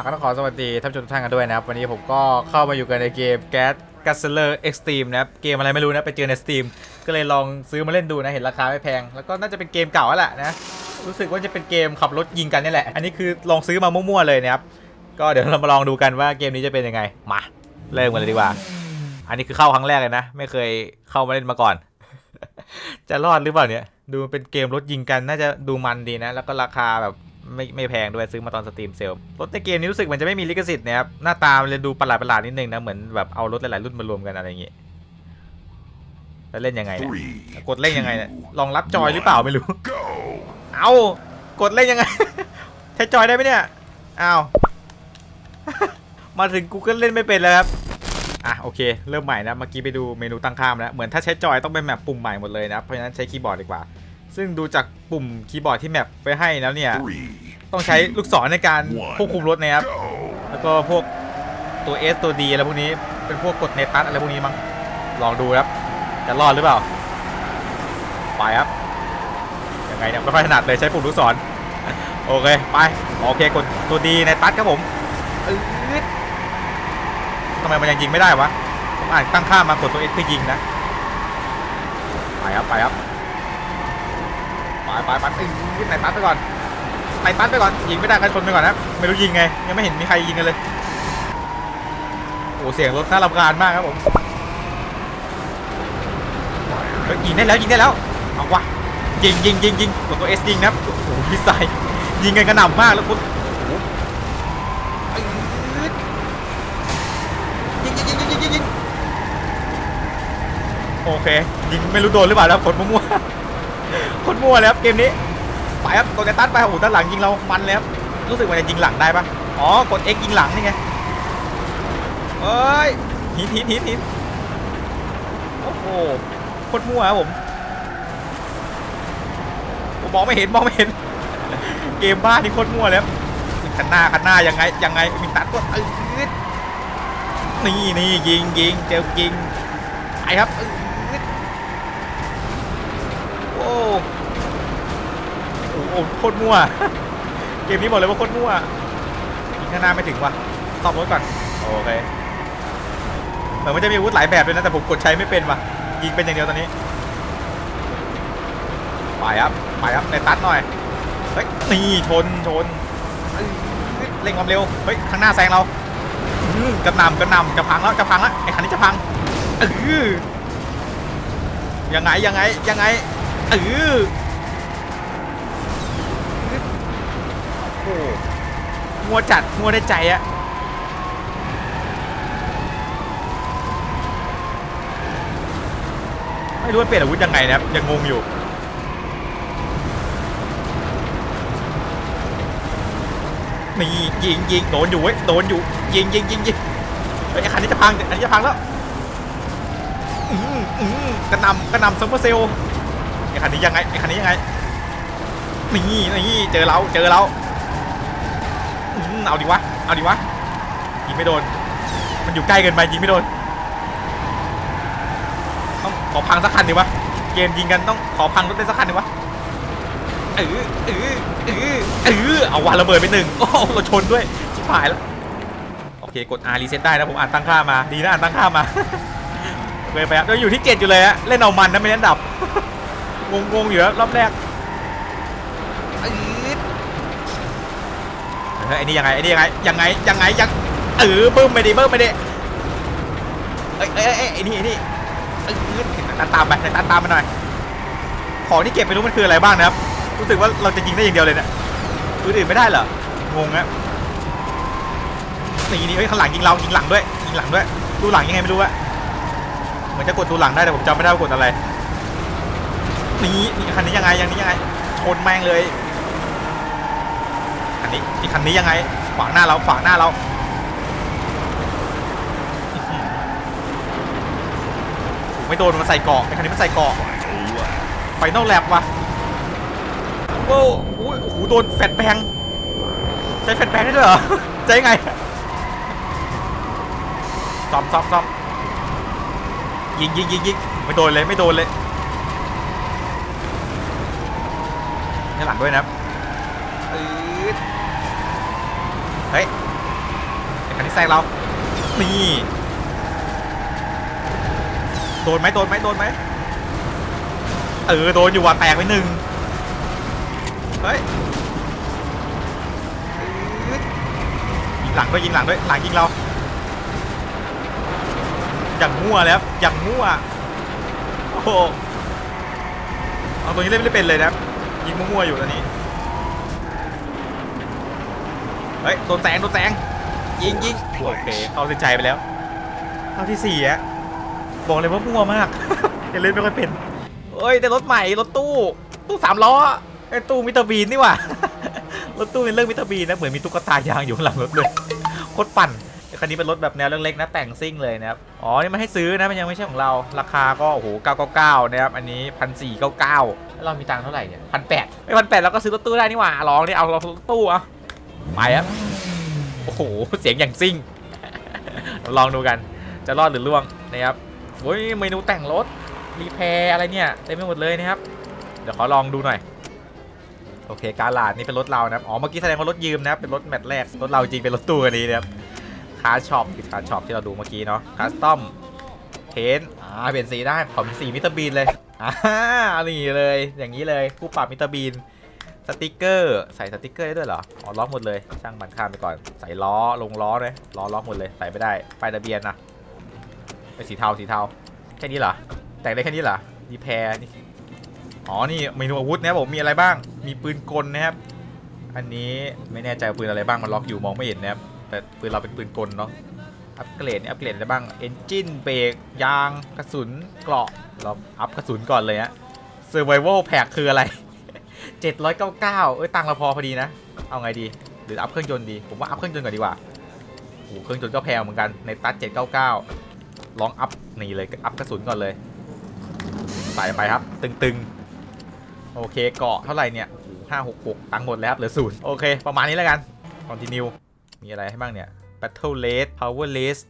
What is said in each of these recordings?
อะก็ต้องขอสวัสดีท่านผู้ชมทุกท่านกันด้วยนะครับ วันนี้ผมก็เข้ามาอยู่กันในเกม Gas g a s l e r Extreme นะครับ เกมอะไรไม่รู้นะ ไปเจอใน Steam ก็เลยลองซื้อมาเล่นดูนะ เห็นราคาไม่แพง แล้วก็น่าจะเป็นเกมเก่าแล้วแหละนะ รู้สึกว่าจะเป็นเกมขับรถยิงกันนี่แหละ อันนี้คือลองซื้อมามั่วๆเลยนะครับ ก็เดี๋ยวเรามาลองดูกันว่าเกมนี้จะเป็นยังไง มา เริ่มกันเลยดีกว่า อันนี้คือเข้าครั้งแรกเลยนะ ไม่เคยเข้ามาเล่นมาก่อน จะรอดหรือเปล่าเนี่ย ดูเป็นเกมรถยิงกัน น่าจะดูมันดีนะ แล้วก็ราคาแบบ ไม่ไม่แพงด้วยซื้อมาตอนสตรีมเซลล์รถในเกมนี้รู้สึกมันจะไม่มีลิขสิทธิ์นะครับหน้าตามันเลยดูประหลาดประหลาดๆนิดนึงนะเหมือนแบบเอารถหลายๆรุ่นมารวมกันอะไรอย่างงี้แล้วเล่นยังไงเนี่ย Three, กดเล่นยังไงเนี่ยรองรับจอยหรือเปล่าไม่รู้ go! เอากดเล่นยังไงใช้จอยได้ไหมเนี่ยอ้าวมาถึงกูก็เล่นไม่เป็นแล้วครับอะโอเค เริ่มใหม่นะเมื่อกี้ไปดูเมนูตั้งค่ามาแล้วเหมือนถ้าใช้จอยต้องเป็นแมปปุ่มใหม่หมดเลยนะเพราะฉะนั้นใช้คีย์บอร์ดดีกว่า ซึ่งดูจากปุ่มคีย์บอร์ดที่แมปไปให้แล้วเนี่ย Three, ต้องใช้ลูกศรในการควบคุมรถนะครับ go! แล้วก็พวกตัว S ตัว D อะไรพวกนี้ เป็นพวกกดเนตัสอะไรพวกนี้มั้ง ลองดูครับ จะรอดหรือเปล่า ไปครับ ยังไงเนี่ยไม่ค่อยถนัดเลยใช้ปุ่มลูกศร โอเค ไป โอเคกดตัว D ในตัสครับผมอืดทำไมมันยังยิงไม่ได้วะ ผมอ่านตั้งค่ามากดตัว S เพื่อยิงนะ ไปครับ ไปครับ ไปไปไปอืดในตัสไปก่อนในตัสไปก่อนยิงไม่ได้ก็ชนไปก่อนนะไม่รู้ยิงไงยังไม่เห็นมีใครยิงกันเลยโอ้เสียงรถน่ารำคาญมากครับผมยิงได้แล้วยิงได้แล้วเอาวะยิงยิงยิงยิงกดตัวเอสยิงนะโอ้โหมิสไซล์ยิงกันกระหน่ำมากแล้วคุณโอ้โหยิงยิงยิงยิงยิงยิงโอเคยิงไม่รู้โดนหรือเปล่าแล้วกดมั่วๆ กดมั่วเลยครับเกมนี้ไปครับกดกระตันไปโอ้โหด้านหลังยิงเรามันเลยครับรู้สึกว่าจะยิงหลังได้ปะอ๋อกด X ยิงหลังนี่ไงเอ้ยหินหินหินหินโอ้โหโคตรมั่วครับผมผมมองไม่เห็นมองไม่เห็น เกมบ้านี่โคตรมั่วเลยครันหน้าคันหน้ายังไงยังไงมีตัดก็อืดนี่นี่ยิงยิงเจอยิงไปครับโอ้ โอ้โคตรมั่ว เกมนี้บอกเลยว่าโคตรมั่วยิงข้างหน้าไม่ถึงว่ะซ่อมรถก่อนโอเคเหมือนมันจะมีอาวุธหลายแบบด้วยนะแต่ผมกดใช้ไม่เป็นว่ะยิงเป็นอย่างเดียวตอนนี้ไปครับไปครับในตัดหน่อยเฮ้ยนี่ชนชนเร่งความเร็วเฮ้ยข้างหน้าแซงเราอืกระนำกระนำจะพังแล้วจะพังแล้วไอ้คันนี้จะพังเออยังไงยังไงยังไงเออโอ้โห มัวจัดมัวได้ใจอะไม่รู้ว่าเปลี่ยนอาวุธยังไงนะครับยังงงอยู่นี่ยิงยิงโดนอยู่เว้ยโดนอยู่ยิงยิงยิงยิงเฮ้ยไอ้คันนี้จะพังอันนี้จะพังแล้วอืมอืมกระนำกระนำซัมเมอร์เซลไอ้คันนี้ยังไงไอ้คันนี้ยังไงนี่นี่เจอเราเจอเรา เอาดิวะ เอาดิวะ ยิงไม่โดน มันอยู่ใกล้เกินไปยิงไม่โดน ต้องขอพังสักคันดิวะ เกมยิงกันต้องขอพังรถได้สักคันดิวะเออเออเออเออเอาวันระเบิดไปหนึ่งโอ้เราชนด้วย ชิบหายแล้ว โอเค กด R รีเซ็ตได้นะผมอ่านตั้งค่ามา ดีนะอ่านตั้งค่ามาโอเคไปครับเราอยู่ที่7อยู่เลยฮะ เล่นเอามันนะไม่เล่นดับ งงงๆอยู่แล้วรอบแรก ฮ้ยไอ้นี่ยังไงไอ้นี่ยังไงยังไงยังไงยังเออบึ้มไปดิบึ้มไปดิเอ้ยเอ้ยเอ้ยไอ้นี่ไอ้นี่อื้อตัดตามไปตัดตามมาหน่อยของที่เก็บไม่รู้มันคืออะไรบ้างนะครับรู้สึกว่าเราจะยิงได้อย่างเดียวเลยเนี่ยอื่นอื่นไม่ได้เหรองงนะนี่นี่เฮ้ยข้างหลังยิงเรายิงหลังด้วยยิงหลังด้วยดูหลังยังไงไม่รู้อะเหมือนจะกดดูหลังได้แต่ผมจำไม่ได้ว่ากดอะไรนี่นี่คันนี้ยังไงยังนี้ยังไงชนแม่งเลย นนี้อีกคันนี้ยังไง ขวางหน้าเราขวางหน้าเราไม่โดนมันใส่เกาะไอ้คันนี้มันใส่เกาะไฟนอลแลบว่ะโอ้โหโอ้โหโดนแฟดแบงใช้แฟดแบงได้ด้วยเหรอใช้ไงซ่อมซ่อมซ่อมยิงยิงยิงยิงไม่โดนเลยไม่โดนเลยด้านหลังด้วยนะครับอืดเฮ้ย คันนี้แซงเรา นี่ โดนไหมโดนไหมโดนไหมเออโดนอยู่ว่ะแตกไปหนึ่งเฮ้ยยิงหลังด้วยยิงหลังด้วยหลังยิงเราอย่างมั่วเลยครับอย่างมั่วโอ้โหเอาตัวนี้เล่นไม่ได้เป็นเลยนะยิงมั่วๆอยู่ตอนนี้เฮ้ยโดนแสงโดนแสง ยิงยิงโอเคเข้าเส้นใจไปแล้วเข้าที่สี่อะบอกเลยว่ามั่วมากยังเล่นไม่ค่อยเป็นเฮ้ยแต่รถใหม่รถตู้ตู้สามล้อไอ้ตู้มิสเตอร์บีนนี่หว่ารถตู้เป็นเรื่องมิสเตอร์บีนนะเหมือนมีตุ๊กตายางอยู่ข้างหลังรถเลยโคตรปั่นไอ้คันนี้เป็นรถแบบแนวเล็กๆนะแต่งซิ่งเลยนะครับอ๋อนี่มันให้ซื้อนะมันยังไม่ใช่ของเราราคาก็โอ้โห999นะครับอันนี้1,499แล้วเรามีตังค์เท่าไหร่เนี่ยพันแปดไม่พันแปดเราก็ซื้อรถตู้ได้นี่หว่าลองดิเอาเรารถตู้เอาไปครับ โอ้โห เสียงอย่างซิ่ง ลองดูกัน จะรอดหรือล่วงนะครับโอ้ยเมนูแต่งรถ รีแพร์อะไรเนี่ยเต็มไปหมดเลยนะครับ เดี๋ยวขอลองดูหน่อย โอเค การลาดนี่เป็นรถเรานะครับ อ๋อ เมื่อกี้แสดงว่ารถยืมนะครับเป็นรถแมตช์แรก รถเราจริงเป็นรถตู้อันนี้นะครับคาร์ช็อปคือคาร์ช็อปที่เราดูเมื่อกี้เนาะคัสตอมเพนอ่าเปลี่ยนสีได้ขอเป็นสีมิเตอร์บีนเลยอ่านี่เลย อย่างนี้เลยคู่ปรับมิเตอร์บีน สติกเกอร์ใส่สติกเกอร์ได้ด้วยเหรออ๋อล็อกหมดเลย ช่างมันข้ามไปก่อน ใส่ล้อลงล้อเลยล้อล็อกหมดเลยใส่ไม่ได้ป้ายทะเบียนนะเป็นสีเทาสีเทาแค่นี้เหรอแต่งได้แค่นี้เหรอดีแพรนี่อ๋อนี่เมนูอาวุธนะครับผมมีอะไรบ้าง มีปืนกลนะครับ อันนี้ไม่แน่ใจปืนอะไรบ้างมันล็อกอยู่มองไม่เห็นนะครับแต่ปืนเราเป็นปืนกลเนาะอัปเกรดเนี่ยอัปเกรดอะไรบ้างเอนจินเบรกยางกระสุนเกราะเราอัพกระสุนก่อนเลยฮะ Survival Pack คืออะไร 799 เอ้ยตังค์เราพอพอดีนะ เอาไงดี หรืออัพเครื่องยนต์ดี ผมว่าอัพเครื่องยนต์ก่อนดีกว่าโอ้โหเครื่องยนต์ก็แพงเหมือนกัน ในตัด799 ลองอัพนี่เลย อัพกระสุนก่อนเลย ใส่ไปครับ ตึงๆ โอเค เกาะเท่าไหร่เนี่ยห้าหกหกตังค์หมดแล้วครับเหลือศูนย์โอเค ประมาณนี้แล้วกัน continue มีอะไรให้บ้างเนี่ย battle race power race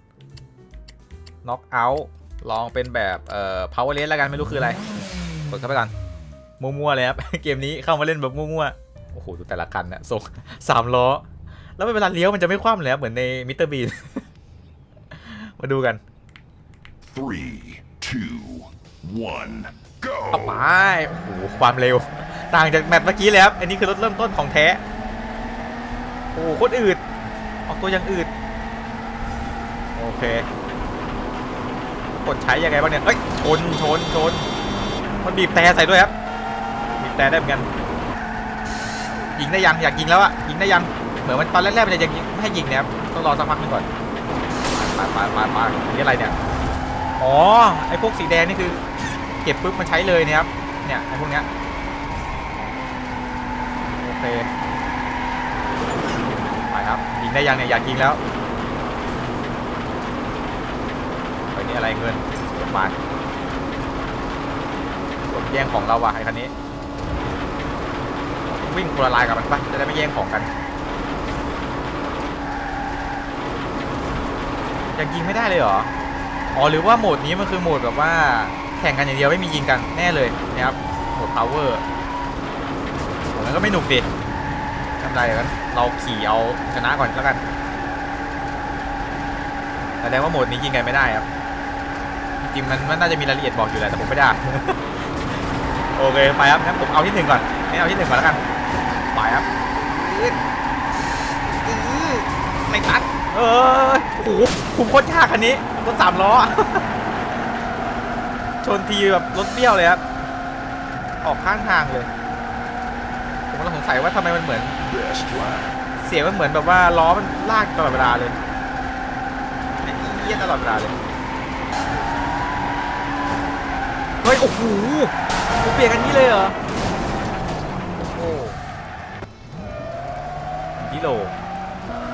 knock out ลองเป็นแบบเอ่อ power race แล้วกันไม่รู้คืออะไร กดเข้าไปก่อน มั่วๆเลยครับ เกมนี้เข้ามาเล่นแบบมั่วๆ โอ้โห ดูแต่ละคันนะส่งสามล้อ แล้วเวลาเลี้ยวมันจะไม่คว่ำเลยครับเหมือนในมิสเตอร์บีน มาดูกัน Three, two, one, เอาไป go! โอ้โห ความเร็ว ต่างจากแมตช์เมื่อกี้เลยครับอันนี้คือรถเริ่มต้นของแท้ โอ้โหโคตรอืด ออกตัวยังอืด โอเค กดใช้ยังไงบ้างเนี่ย เอ้ย ชน ชน ชน มันบีบแต่ใส่ด้วยครับบีบ แต่ได้เหมือนกัน ยิงได้ยังอยากยิงแล้วอะยิงได้ยังเหมือนมันตอนแรกๆมันจะยังยิงไม่ให้ยิงนะครับต้องรอสักพักหนึงก่อนปไปไปไปอันนี่อะไรเนี่ยอ๋อไอพวกสีแดงนี่คือ เก็บปุ๊บมันใช้เลยนะครับเนี่ยไอพวกเนี้ยโอเคไปครับยิงได้ยังเนี่ยอยากยิงแล้วไอ้นี่อะไรเงินกดมากดแย่งของเราว่ะไอ้คันนี้ วิ่งคนละลายกับมันปะจะได้ไม่แย่งของกันยังยิงไม่ได้เลยเหรอ อ๋อหรือว่าโหมดนี้มันคือโหมดแบบว่าแข่งกันอย่างเดียวไม่มียิงกันแน่เลยนะครับโหมด power โหงั้นก็ไม่หนุกดิทำไรกันเราขี่เอาชนะก่อนแล้วกันแสดงว่าโหมดนี้ยิงกันไม่ได้ครับจริงมันมันน่าจะมีรายละเอียดบอกอยู่แหละแต่ผมไม่ได้ โอเคไปครับงั้นผมเอาที่หนึ่งก่อนไม่เอาที่หนึ่งก่อนแล้วกัน ไปครับอื้ออื้อไม่ตัด เออโอ้โหคุมโคตรยากคันนี้รถสามล้อ ชนทีแบบรถเบี้ยวเลยครับ ออกข้างทางเลย ผมกำลังสงสัยว่าทำไมมันเหมือน Best lap. เสียงมันเหมือนแบบว่าล้อมันลากตลอดเวลาเลยไอ้เอี้ยตลอดเวลาเลย เฮ้ย โอ้โหกูเปลี่ยนกันนี้เลยเหรอโอ้ กิโล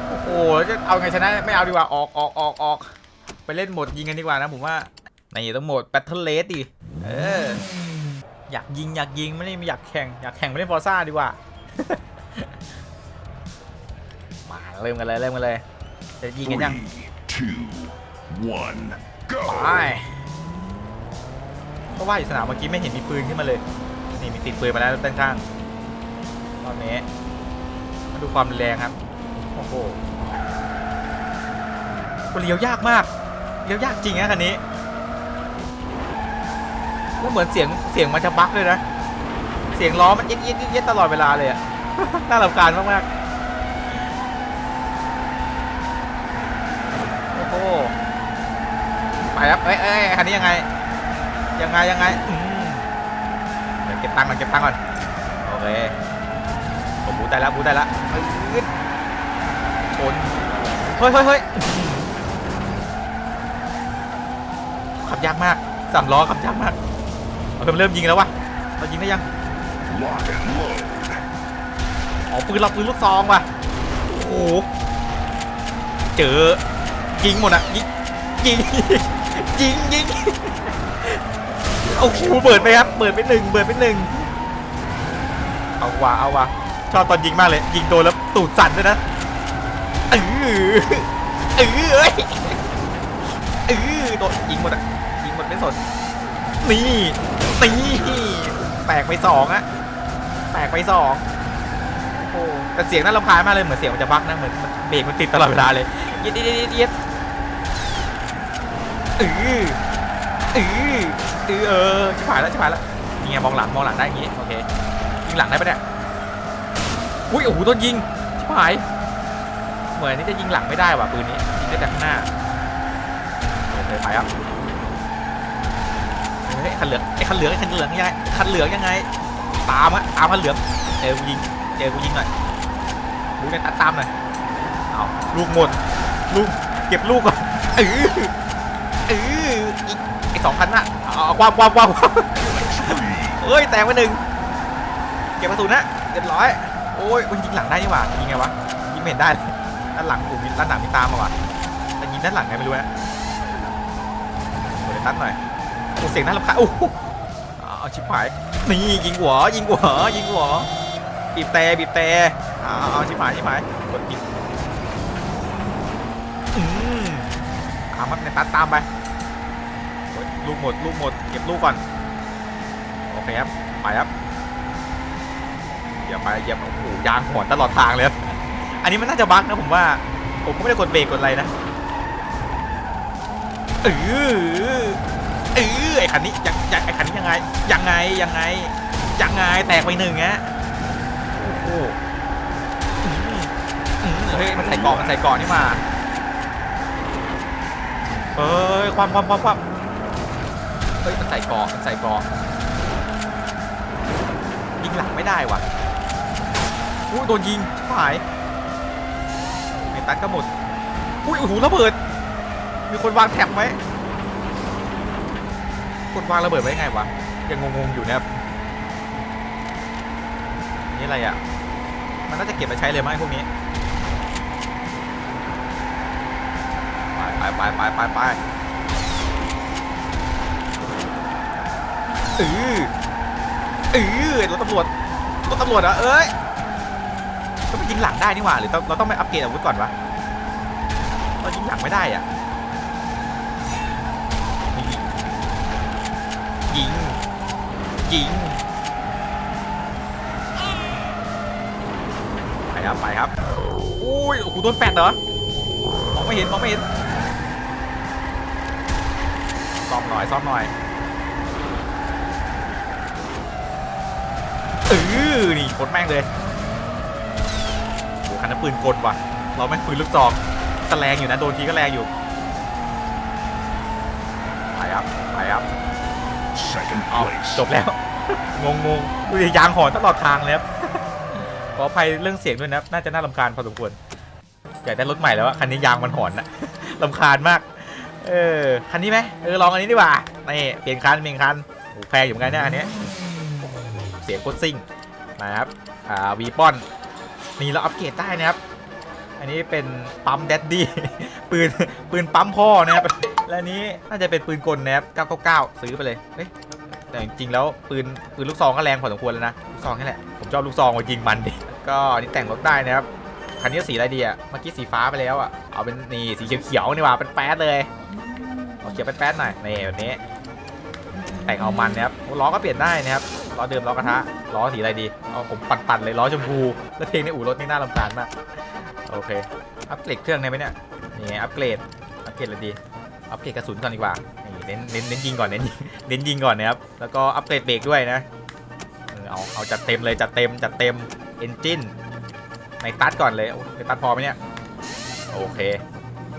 โอ้โหแล้วจะเอาไงชนะไม่เอาดีกว่า ออกออกออกออกไปเล่นโหมดยิงกันดีกว่านะผมว่านี่ต้องโหมด Battle Race ดิเอออยากยิงอยากยิงไม่ได้ไม่อยากแข่งอยากแข่งไม่เล่นฟอร์ซ่าดีกว่า มาเริ่มกันเลยเริ่มกันเลย จะยิงกันยัง Three, two, one, ไป go! เพราะว่าอยู่สนามเมื่อกี้ไม่เห็นมีปืนขึ้นมาเลย นี่มีติดปืนมาแล้วด้านข้าง ตอนนี้ มาดูความแรงครับ โอ้โหเลี้ยวยากมาก เลี้ยวยากจริงนะคันนี้ แล้วเหมือนเสียงเสียงมันจะบั๊กเลยนะ เสียงล้อมันเย็ดเย็ดเย็ดตลอดเวลาเลยอะน่ารำคาญมากๆ โอ้โห ไปครับ เอ้ยเอ้ยคันนี้ยังไง ยังไงยังไง อืมเดี๋ยวเก็บตังค์ก่อนเก็บตังค์ก่อน โอเค บูทได้แล้วบูทได้แล้วปึ๊ดชนเฮ้ยเฮ้ยเฮ้ยขับยากมากสามล้อขับยากมากเอาเริ่มเริ่มยิงแล้ววะเรายิงได้ยังอ๋อปืนเราปืนลูกซองว่ะโอ้โหเจอยิงหมดอะยิงยิงยิงยิงโอ้โหเปิดไปครับเปิดไปหนึ่งเปิดไปหนึ่งเอาว่ะเอาว่ะ ชอบตอนยิงมากเลย ยิงโดนแล้วตูดสั่นด้วยนะเออเออเอ้ยเออโดนยิงหมดอะยิงหมดไม่สนนี่นี่แตกไปสองอะแตกไปสองโอ้แต่เสียงน่ารำคาญมากเลยเหมือนเสียงมันจะบั๊กนะเหมือนเบรกมันติดตลอดเวลาเลยเย็ดเย็ดเย็ดเย็ดเออเออเออเออชิบหายแล้วชิบหายแล้วนี่ไงมองหลังมองหลังได้อย่างงี้โอเคยิงหลังได้ปะเนี่ย อุ้ยโอ้โหโดนยิงชิบหาย เหมือนนี่จะยิงหลังไม่ได้ว่ะปืนนี้ยิงได้แต่ข้างหน้าโอเคไปครับเฮ้ยคันเหลืองไอ้คันเหลืองไอ้คันเหลืองยังไงคันเหลืองยังไงตามอะตามคันเหลืองเออกูยิงเจอกูยิงหน่อยลูกเนี่ยตัดตามหน่อยเอาลูกหมดลูกเก็บลูกก่อนเออเออไอ้สองคันน่ะเอาความความความความเอ้ยแตกไปหนึ่งเก็บกระสุนนะเรียบร้อย อ้ยมันยิงหลังได้นี่หว่ายิงไงวะยิงไม่เห็นได้ด้านหลังกูมีด้านหลังมีตามมาว่ะแต่ยิงด้านหลังไงไม่รู้นะเดี๋ยวตัดหน่อยโอ้เสียงน่ารำคาญโอ้เอาชิบหายนี่ยิงหัวยิงหัวยิงหัวบีบแต่บีบแต่เอาเอาชิบหายชิบหายกดปิดอืมตามครับในตัดตามไปลูกหมดลูกหมดเก็บลูกก่อนโอเคครับไปครับ อย่าไปอย่าโอ้โหยางหอนตลอดทางเลย อันนี้มันน่าจะบั๊กนะผมว่า ผมก็ไม่ได้กดเบรกกดอะไรนะเออเออไอคันนี้ยังยังไอคันนี้ยังไงยังไงยังไงยังไงแตกไปหนึ่งฮะโอ้โหเฮ้ยมันใส่เกาะมันใส่กาะนี่มาเฮ้ยความความความความเฮ้ยมันใส่กาะมันใส่กาะยิงหลังไม่ได้ว่ะ อุ้ยโดนยิงชิบหายไอ้ตันก็หมดอุ้ยโอ้โหระเบิด มีคนวางแท็บไว้คนวางระเบิดไว้ไงวะยังงงๆอยู่นะครับนี่อะไรอะ มันน่าจะเก็บไปใช้เลยไอ้พวกนี้ไปไปไปไปไปไปเออเออรถตำรวจรถตำรวจเหรอะเอ้ย ก็ไปยิงหลังได้นี่หว่าหรือเราต้องไปอัปเกรดอาวุธก่อนวะเรายิงหลังไม่ได้อะยิงยิงไปครับไปครับอุ้ยโอ้โหโดนแฟดเหรอมองไม่เห็นมองไม่เห็นซ่อมหน่อยซ่อมหน่อยเออนี่กดแม่งเลย นนั้นปืนกลว่ะ เราแม่งปืนลูกซองแต่แรงอยู่นะ โดนทีก็แรงอยู่ ไปครับ ไปครับ Second เอา place. จบแล้ว งงงๆดูดิยางหอนตลอดทางเลยครับ ขออภัยเรื่องเสียงด้วยนะครับน่าจะน่ารำคาญพอสมควร อยากได้รถใหม่แล้วอะคันนี้ยางมันหอนนะ รำคาญมาก เออ คันนี้ไหมเออ ลองอันนี้ดีกว่า นี่ เปลี่ยนคัน เปลี่ยนคันโอ้แพงอยู่เหมือนกันเนี่ยอันเนี้ยโอ้โหเสียงโคตรซิ่งนะครับ อ่า วีปอน นี่เราอัปเกรดได้นะครับ อันนี้เป็นปั๊มแดดดี้ปืนปืนปั๊มพ่อนะครับและนี้น่าจะเป็นปืนกลนะครับ999 ซื้อไปเลยเฮ้ยแต่จริงๆแล้วปืนปืนลูกซองก็แรงพอสมควรแล้วนะลูกซองนี่แหละผมชอบลูกซองมายิงมันดิก็นนี้แต่งรถได้นะครับคันนี้สีอะไรดีอะเมื่อกี้สีฟ้าไปแล้วอะเอาเป็นนี่สีเขียวๆนี่หว่าเป็นแป๊ดเลยเอาเขียวเป็นแป๊ดหน่อยนี่แบบนี้แต่งเอามันนะครับล้อก็เปลี่ยนได้นะครับล้อเดิมล้อกระทะ ล้อสีอะไรดี เอาผมปัดๆเลยล้อชมพู แล้วเพลงในอู่รถนี่น่ารำคาญมาก โอเค อัปเกรดเครื่องได้ไหมเนี่ย นี่ไงอัปเกรด อัปเกรดอะไรดี อัปเกรดกระสุนก่อนดีกว่า นี่เน้นเน้นเน้นยิงก่อนเน้นยิงเน้นยิงก่อนนะครับ แล้วก็อัปเกรดเบรกด้วยนะเอาเอาจัดเต็มเลยจัดเต็มจัดเต็มเอนจินในตัดก่อนเลยในตัดพอไหมเนี่ย โอเค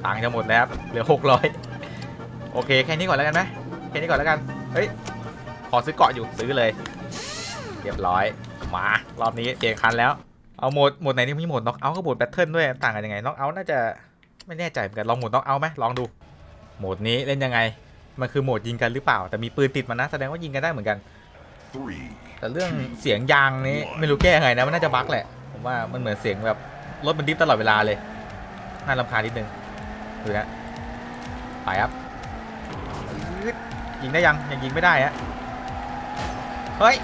ตังค์จะหมดแล้วครับ เหลือ600โอเค แค่นี้ก่อนแล้วกันไหมแค่นี้ก่อนแล้วกัน เฮ้ย ขอซื้อเกาะอยู่ซื้อเลย รียบร้อย มารอบนี้เปลี่ยนคันแล้ว เอาโหมดโหมดไหนนี่มีโหมดน็อกเอาท์กับโหมดแบทเทิลด้วยต่างกันยังไงน็อกเอาท์น่าจะไม่แน่ใจเหมือนกันลองโหมดน็อกเอาท์ไหมลองดูโหมดนี้เล่นยังไงมันคือโหมดยิงกันหรือเปล่า แต่มีปืนติดมานะแสดงว่ายิงกันได้เหมือนกัน แต่เรื่องเสียงยางนี้ไม่รู้แก้ยังไงนะมันน่าจะบั๊กแหละผมว่ามันเหมือนเสียงแบบรถมันดิฟตลอดเวลาเลยน่ารำคาญนิดนึงดูนะไปครับยิงได้ยังยังยิงไม่ได้ฮะเฮ้ย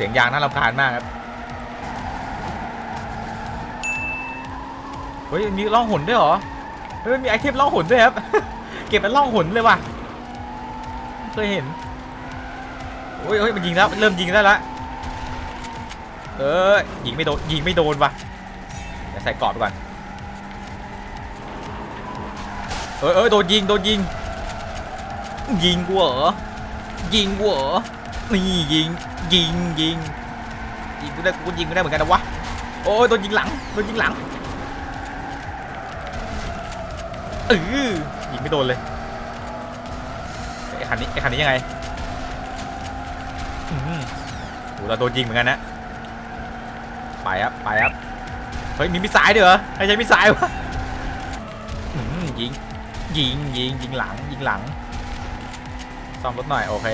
สียงยางน่ารำคาญมากครับ เฮ้ยมีล่องหนด้วยเหรอ เฮ้ยมีไอเทมล่องหนด้วยครับ เก็บเป็นล่องหนเลยว่ะ เคยเห็นโอ้ยเฮ้ยมันยิงแล้วเริ่มยิงได้แล้วเออยิงไม่โดนยิงไม่โดนว่ะเดี๋ยวใส่กรอบไปก่อนเออเออโดนยิงโดนยิงยิงกูเหรอยิงกูเหรอ นี่ยิงยิงยิงยิงกูได้กูยิงกูได้เหมือนกันนะวะโอ้ยโดนยิงหลังโดนยิงหลังเออยิงไม่โดนเลยไอ้คันนี้ไอ้คันนี้ยังไงอืมโหเราโดนยิงเหมือนกันนะไปครับไปครับเฮ้ยมีมิสไซล์ด้วยเหรอใครใช้มิสไซล์วะยิงยิงยิงยิงหลังยิงหลังซ่อมรถหน่อยโอเค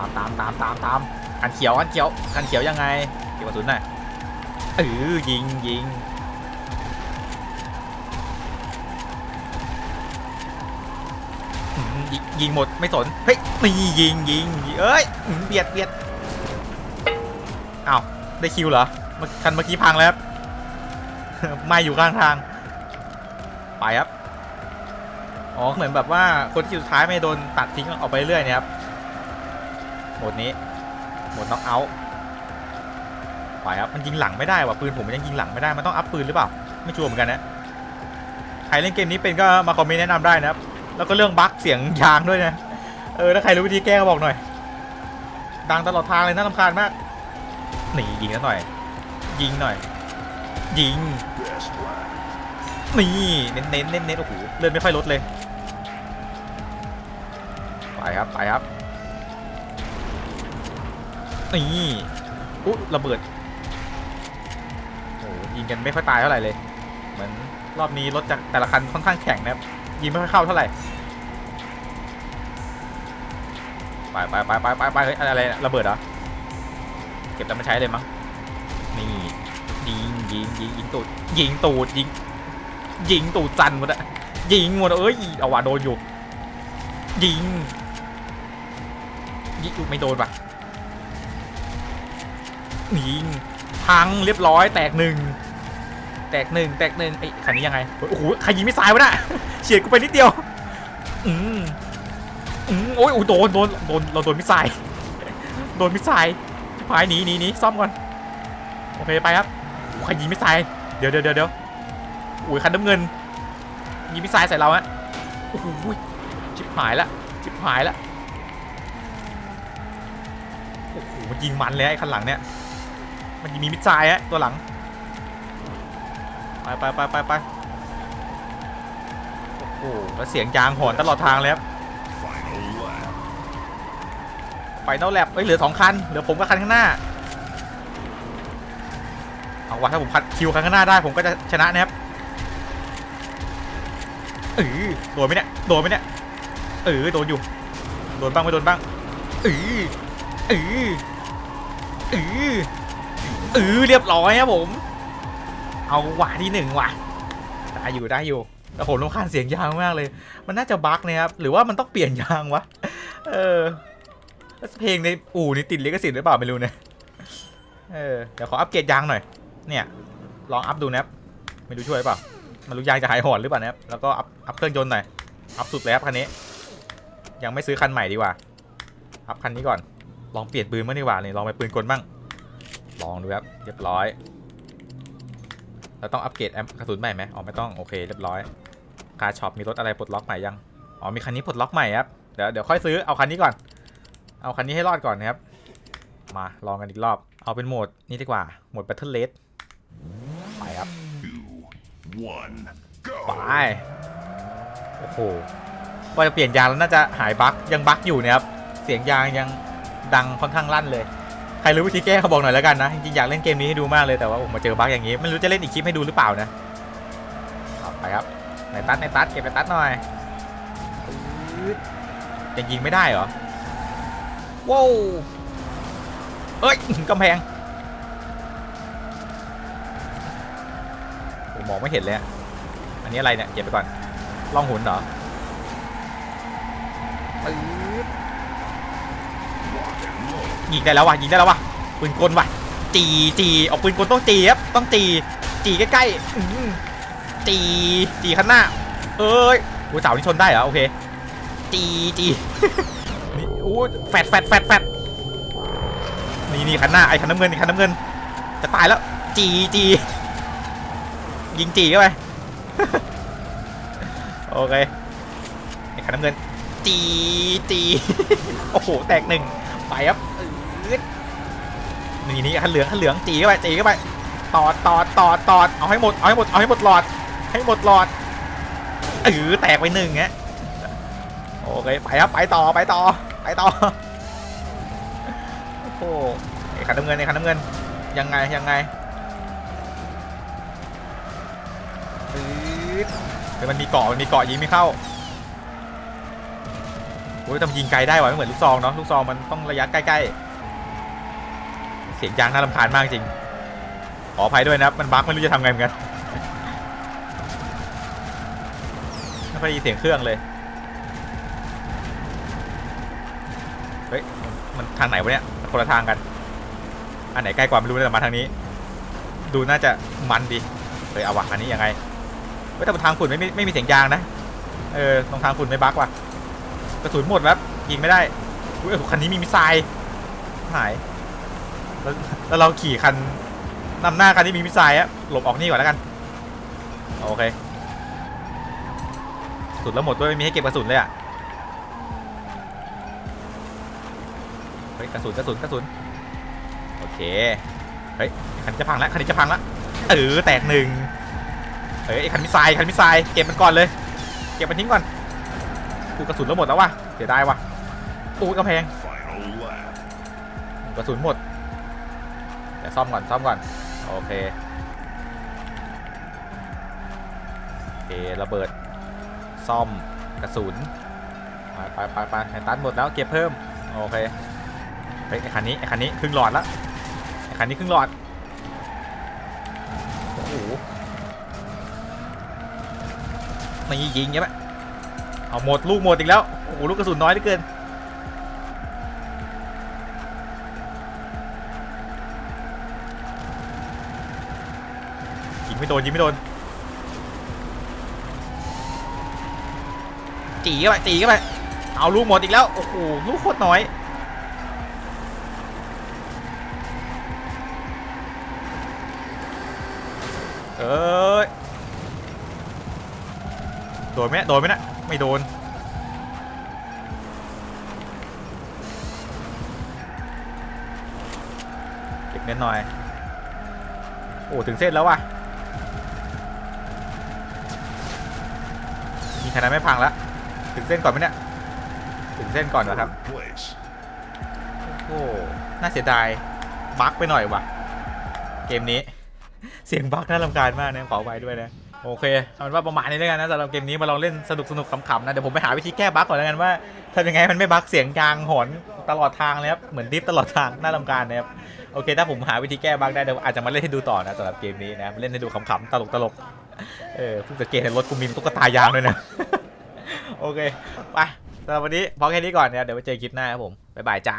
ามตามตามตามตามคันเขียวคันเขียวคันเขียวยังไงเก็บกระสุนหน่อยเออยิงยิงยิงหมดไม่สนเฮ้ยมียิงยิงยิงเอ้ยเบียดเบียดอ้าวได้คิวเหรอคันเมื่อกี้พังแล้วไม่อยู่ข้างทางไปครับอ๋อเหมือนแบบว่าคนที่อยู่สุดท้ายไม่โดนตัดทิ้งออกไปเรื่อยเนี่ยครับ โหมดนี้โหมดน็อกเอาท์ไปครับมันยิงหลังไม่ได้ว่ะปืนผมมันยังยิงหลังไม่ได้มันต้องอัพปืนหรือเปล่าไม่ชัวร์เหมือนกันนะใครเล่นเกมนี้เป็นก็มาคอมเมนต์แนะนำได้นะครับแล้วก็เรื่องบั๊กเสียงยางด้วยนะเออถ้าใครรู้วิธีแก้ก็บอกหน่อย ดังตลอดทางเลยน่ารำคาญมากหนียิงกันหน่อย ยิงหน่อย ยิงนี่เน้นเน้นเน้นเน้นโอ้โหเลื่อนไม่ค่อยลดเลย ไปครับ ไปครับ นี่อุ๊ยระเบิดโอ้ยิงกันไม่ค่อยตายเท่าไหร่เลย เหมือนรอบนี้รถจากแต่ละคันค่อนข้างแข็งนะครับ ยิงไม่ค่อยเข้าเท่าไหร่ ไปไปไปไปไปไปเฮ้ยอะไรเนี่ยระเบิดเหรอ เก็บแล้วมาใช้เลยมั้ง นี่ยิงยิงยิงยิงตูดยิงตูดยิงยิงตูดจันหมดอะยิงหมดเอ้ยเอาว่ะโดนอยู่ ยิงยิงไม่โดนปะ ยิงพังเรียบร้อยแตกหนึ่งแตกหนึ่งแตกหนึ่งไอ้ยคันนี้ยังไงโอ้โหใครยิงไม่สายวะน่ะเฉียดกูไปนิดเดียวอืมอืมโอ้ยโอ้ยโดนโดนโดนเราโดนมิสไซล์โดนมิสไซล์พายหนีหนีหนีซ่อมก่อนโอเคไปครับใครยิงมิสไซล์เดี๋ยวเดี๋ยวเดี๋ยวเดี๋ยวอุ้ยคันน้ำเงินยิงมิสไซล์ใส่เราฮะโอ้โหชิบหายละชิบหายละโอ้โหมันยิงมันเลยไอ้คันหลังเนี่ย มันยิงมีมิสไซล์ฮะตัวหลัง ไปไปไปไปไปโอ้โหแล้วเสียงยางหอนตลอดทางเลยครับไฟนอลแลบเอ้ยเหลือสองคัน เหลือผมกับคันข้างหน้า เอาวะถ้าผมคัดคิวคันข้างหน้าได้ผมก็จะชนะนะครับเออโดนไหมเนี่ย โดนไหมเนี่ย เออโดนอยู่ โดนบ้างไม่โดนบ้างเออเออเออ เออเรียบร้อยครับผม เอาหวาที่หนึ่งว่ะได้อยู่ได้อยู่แต่ผมรำคาญเสียงยางมากเลย มันน่าจะบั๊กนะครับหรือว่ามันต้องเปลี่ยนยางวะเออเพลงในอู่นี่ติดลิขสิทธิ์หรือเปล่าไม่รู้เนี่ยเออเดี๋ยวขออัปเกรดยางหน่อย เนี่ย ลองอัพดูนะครับไม่รู้ช่วยเปล่าไมันรู้ยางจะหายหอนหรือเปล่านะครับแล้วก็อัพอัพเครื่องยนต์หน่อยอัพสุดเลยครับคันนี้ ยังไม่ซื้อคันใหม่ดีกว่าอัพคันนี้ก่อนลองเปลี่ยนปืนบ้างดีกว่านี่ลองไปปืนกลบ้าง ลองดูครับ เรียบร้อย เราต้องอัปเกรดแอมกระสุนใหม่ไหมอ๋อไม่ต้องโอเคเรียบร้อยคาช็อปมีรถอะไรปลดล็อกใหม่ยัง อ๋อมีคันนี้ปลดล็อกใหม่ครับ เดี๋ยวเดี๋ยวค่อยซื้อเอาคันนี้ก่อน เอาคันนี้ให้รอดก่อนนะครับ มาลองกันอีกรอบ เอาเป็นโหมดนี้ดีกว่า โหมด Battle Race ไปครับ Two, one, ไปโอ้โหว่าจะเปลี่ยนยางแล้วน่าจะหายบั๊กยังบั๊กอยู่นะครับ เสียงยางยังดังค่อนข้างลั่นเลย ครรู้วิธีแก้เขาบอกหน่อยแล้วกันนะ จริงๆอยากเล่นเกมนี้ให้ดูมากเลยแต่ว่าผมมาเจอบั๊กอย่างนี้ไม่รู้จะเล่นอีกคลิปให้ดูหรือเปล่านะไปครับในตัดในตัดเก็บในตัดหน่อยปึ๊ดยังยิงไม่ได้เหรอว้าวเอ้ยกำแพงผมมองไม่เห็นเลยอันนี้อะไรเนี่ยเก็บไปก่อนล่องหุนเหรอปึ๊ด ยิงได้แล้ววะยิงได้แล้ววะปืนกลวะจีจีออกปืนกลต้องจีครับต้องจีจีใกล้ๆจีจีข้างหน้า เอ้ยกูเสานี่ชนได้เหรอโอเคจีจีนี่โอ้แฟดแฟดแฟดแฟดนี่นี่คันหน้าไอ้คันน้ำเงินไอ้คันน้ำเงิน จะตายแล้วจีจียิงจีเข้าไปโอเคไอ้คันน้ำเงินจีจีโอ้โหแตกหนึ่งไปครับ นี่นี่คันเหลืองคันเหลืองจีเข้าไปจีเข้าไปตอดตอดตอดตอดเอาให้หมดเอาให้หมดเอาให้หมดหลอด ให้หมดหลอดเออแตกไปหนึ่งฮะโอเคไปครับไปต่อไปต่อไปต่อโอ้โหไอ้คันน้ำเงินไอ้คันน้ำเงินยังไงยังไงอืดเฮ้ยมันมีเกาะมันมีเกาะยิงไม่เข้าโอ้ยแต่มันยิงไกลได้ว่ะไม่เหมือนลูกซองเนาะลูกซองมันต้องระยะใกล้ๆ เสียงยางน่ารำคาญมากจริง ขออภัยด้วยนะมันบั๊กไม่รู้จะทำไงเหมือนกันไม่ค่อยได้ยินเสียงเครื่องเลย เฮ้ย มันทางไหนวะเนี่ย คนละทางกัน อันไหนใกล้กว่าไม่รู้แต่มาทางนี้ ดูน่าจะมันดีเฮ้ยเอาวะอันนี้ยังไงเฮ้ยแต่บนทางฝุ่นไม่มีไม่มีเสียงยางนะ เออตรงทางฝุ่นไม่บั๊กว่ะ กระสุนหมดแล้วยิงไม่ได้อุ้ยคันนี้มีมิสไซล์หาย แล้วแล้วเราขี่คันนำหน้าคันที่มีมิสไซล์อะหลบออกนี่ก่อนแล้วกันโอเคสุนแล้วหมดด้วยไม่มีให้เก็บกระสุนเลยอะเฮ้ยกระสุนกระสุนกระสุนโอเคเฮ้ยคันจะพังแล้วคันนี้จะพังแล้วเออแตกหนึ่งเฮ้ยไอ้คันมิสไซล์คันมิสไซล์เก็บมันก่อนเลย เก็บมันทิ้งก่อนกูกระสุนแล้วหมดแล้ววะเสียดายว่ะโอ้ยกระแพงกระสุนหมด ดี๋ยวซ่อมก่อนซ่อมก่อนโอเคโอเคระเบิดซ่อมกระสุนไปไปไปไปไอ้ตันหมดแล้วเก็บเพิ่มโอเคไอ้คันนี้ไอ้คันนี้ครึ่งหลอดแล้วไอ้คันนี้ครึ่งหลอดโอ้โหไม่ยิงใช่ไหมเอาหมดลูกหมดอีกแล้วโอ้โหลูกกระสุนน้อยเหลือเกิน งไม่โดนยิงไม่โดนจีเข้าไปจีเข้าไปเอาลูกหมดอีกแล้วโอ้โหลูกโคตรน้อยเอ้ยโดนไหมโดนไหมนะไม่โดนเก็บเงินหน่อยโอ้ถึงเส้นแล้วว่ะ คะแนนไม่พังแล้วถึงเส้นก่อนไหมเนี่ยถึงเส้นก่อนนะครับโอ้น่าเสียดายบั๊กไปหน่อยว่ะ เกมนี้ เสียงบั๊กน่ารำคาญมากนะขอไว้ด้วยนะโอเคเอาเป็นว่าประมาณนี้แล้วกันนะสำหรับเกมนี้มาลองเล่นสนุกสนุกขำๆนะเดี๋ยวผมไปหาวิธีแก้บั๊กก่อนแล้วกันว่าทำยังไงมันไม่บั๊กเสียงยางหอนตลอดทางเลยครับเหมือนดิฟตลอดทางน่ารำคาญนะครับโอเคถ้าผมหาวิธีแก้บั๊กได้เดี๋ยวอาจจะมาเล่นให้ดูต่อนะสำหรับเกมนี้นะเล่นให้ดูขำๆตลกๆ เออเพิ่งสังเกตเห็นรถกูมีตุ๊กตายางด้วยนะ โอเค ไปสำหรับวันนี้พอแค่นี้ก่อนเนี่ยเดี๋ยวไปเจอคลิปหน้าครับผม บ๊ายบายจ้า